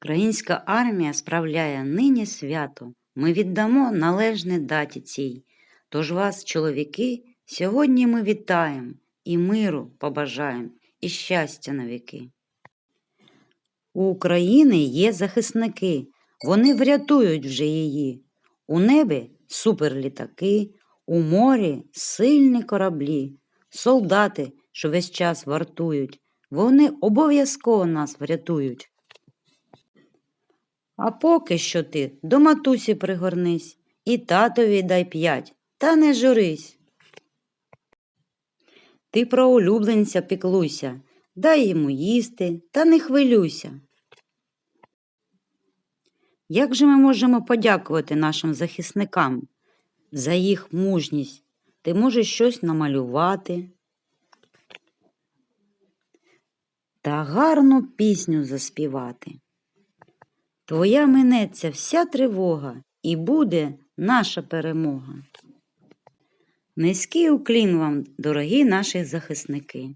Українська армія справляє нині свято. Ми віддамо належне даті цій. Тож вас, чоловіки, сьогодні ми вітаємо і миру побажаємо, і щастя на віки. У України є захисники, вони врятують вже її. У небі суперлітаки, у морі сильні кораблі, солдати, що весь час вартують, вони обов'язково нас врятують. А поки що ти до матусі пригорнись і татові дай п'ять, та не журись. Ти про улюбленця піклуйся, дай йому їсти та не хвилюйся. Як же ми можемо подякувати нашим захисникам за їх мужність? Ти можеш щось намалювати та гарну пісню заспівати. Твоя минеться вся тривога, і буде наша перемога. Низький уклін вам, дорогі наші захисники.